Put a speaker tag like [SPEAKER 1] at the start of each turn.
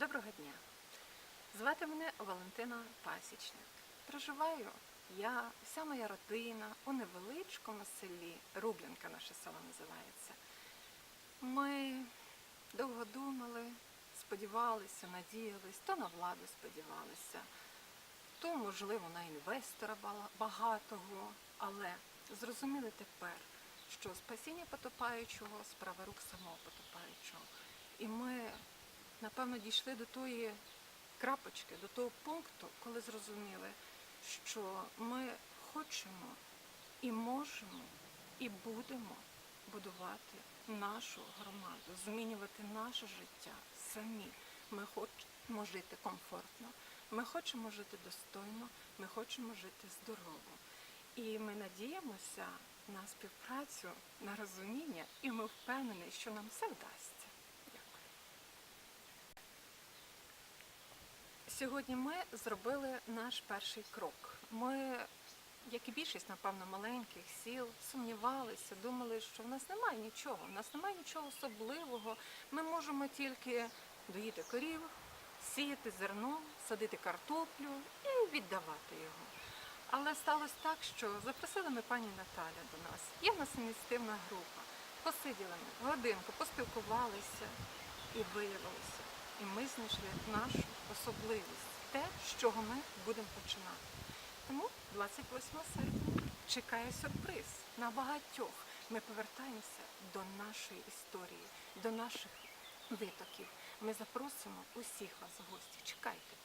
[SPEAKER 1] Доброго дня. Звати мене Валентина Пасічник. Проживаю я, вся моя родина у невеличкому селі, Рублянка наше село називається. Ми довго думали, сподівалися, надіялись, то на владу сподівалися, то, можливо, на інвестора багатого, але зрозуміли тепер, що спасіння потопаючого справа рук самого потопаючого. І ми, напевно, дійшли до тої крапочки, до того пункту, коли зрозуміли, що ми хочемо і можемо, і будемо будувати нашу громаду, змінювати наше життя самі. Ми хочемо жити комфортно, ми хочемо жити достойно, ми хочемо жити здорово. І ми надіємося на співпрацю, на розуміння, і ми впевнені, що нам все вдасться. Сьогодні ми зробили наш перший крок. Ми, як і більшість, напевно, маленьких сіл, сумнівалися, думали, що в нас немає нічого, в нас немає нічого особливого. Ми можемо тільки доїти корів, сіяти зерно, садити картоплю і віддавати його. Але сталося так, що запросили ми пані Наталя до нас. Є в нас ініціативна група. Посиділи ми годинку, поспілкувалися і виявилося. І ми знайшли нашу особливість, те, з чого ми будемо починати. Тому 28 серпня чекає сюрприз на багатьох. Ми повертаємося до нашої історії, до наших витоків. Ми запросимо усіх вас в гості. Чекайте.